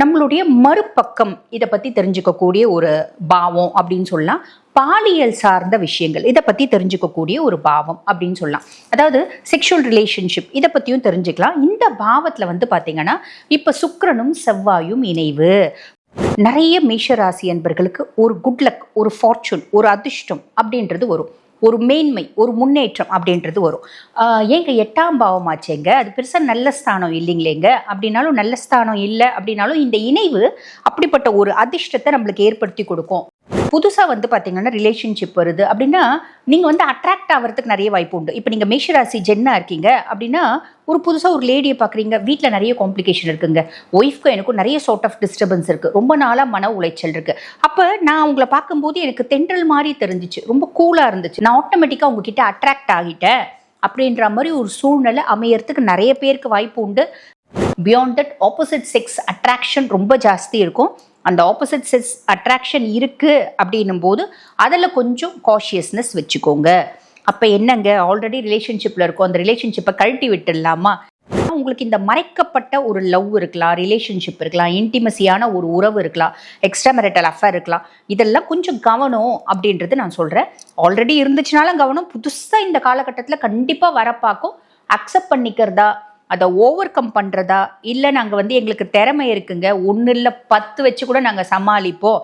நம்மளுடைய மறுபக்கம் இதை பற்றி தெரிஞ்சுக்கக்கூடிய ஒரு பாவம் அப்படின்னு சொல்லலாம். பாலியல் சார்ந்த விஷயங்கள் இதை பற்றி தெரிஞ்சுக்கக்கூடிய ஒரு பாவம் அப்படின்னு சொல்லலாம். அதாவது செக்ஷுவல் ரிலேஷன்ஷிப் இதை பற்றியும் தெரிஞ்சுக்கலாம். இந்த பாவத்தில் வந்து பார்த்திங்கன்னா இப்போ சுக்கரனும் செவ்வாயும் இணைவு. நிறைய மேஷராசி என்பர்களுக்கு ஒரு குட் லக் ஒரு ஃபார்ச்சூன் ஒரு அதிர்ஷ்டம் அப்படின்றது வரும். ஒரு மேன்மை ஒரு முன்னேற்றம் அப்படின்றது வரும். ஏங்க எட்டாம் பாவம் ஆச்சேங்க? அது பெருசாக நல்ல ஸ்தானம் இல்லைங்களேங்க? அப்படின்னாலும் நல்ல ஸ்தானம் இல்லை அப்படின்னாலும் இந்த இணைவு அப்படிப்பட்ட ஒரு அதிர்ஷ்டத்தை நம்மளுக்கு ஏற்படுத்தி கொடுக்கும். புதுசாக வந்து பார்த்தீங்கன்னா ரிலேஷன்ஷிப் வருது. அப்படின்னா நீங்கள் வந்து அட்ராக்ட் ஆகிறதுக்கு நிறைய வாய்ப்பு உண்டு. இப்போ நீங்கள் மேஷராசி ஜென்னா இருக்கீங்க. அப்படின்னா ஒரு புதுசாக ஒரு லேடியை பார்க்குறீங்க வீட்டில் நிறைய காம்ப்ளிகேஷன் இருக்குங்க. ஒய்ஃப்க்கு எனக்கும் நிறைய சார்ட் ஆஃப் டிஸ்டர்பன்ஸ் இருக்குது ரொம்ப நாளாக மன உளைச்சல் இருக்குது அப்போ நான் உங்களை பார்க்கும்போது எனக்கு தென்றல் மாதிரி தெரிஞ்சிச்சு. ரொம்ப கூலாக இருந்துச்சு. நான் ஆட்டோமேட்டிக்காக உங்ககிட்ட அட்ராக்ட் ஆகிட்டேன். அப்படின்ற மாதிரி ஒரு சூழ்நிலை அமையறதுக்கு நிறைய பேருக்கு வாய்ப்பு உண்டு. Beyond that opposite sex attraction ரொம்ப ஜாஸ்தி இருக்கும். அந்த ஆப்போசிட் செக்ஸ் அட்ராக்ஷன் இருக்குது அப்படின்னும் போது அதில் கொஞ்சம் காஷியஸ்னஸ் வச்சுக்கோங்க. அப்போ என்னங்க? ஆல்ரெடி ரிலேஷன்ஷிப்பில் இருக்கும். அந்த ரிலேஷன்ஷிப்பை கழட்டி விட்டுடலாமா? உங்களுக்கு இந்த மறைக்கப்பட்ட ஒரு லவ் இருக்கலாம் ரிலேஷன்ஷிப் இருக்கலாம் இன்டிமசியான ஒரு உறவு இருக்கலாம் எக்ஸ்ட்ரா மெரிட்டல் அஃபேர் இருக்கலாம். இதெல்லாம் கொஞ்சம் கவனம் அப்படின்றது நான் சொல்கிறேன் ஆல்ரெடி இருந்துச்சுனாலும் கவனம். புதுசாக இந்த காலகட்டத்தில் கண்டிப்பாக வரப்பாக்கும் அக்செப்ட் பண்ணிக்கிறதா? அதை ஓவர் கம் பண்ணுறதா இல்லை நாங்கள் வந்து எங்களுக்கு திறமை இருக்குங்க. ஒன்று இல்லை பத்து வச்சு கூட நாங்கள் சமாளிப்போம்.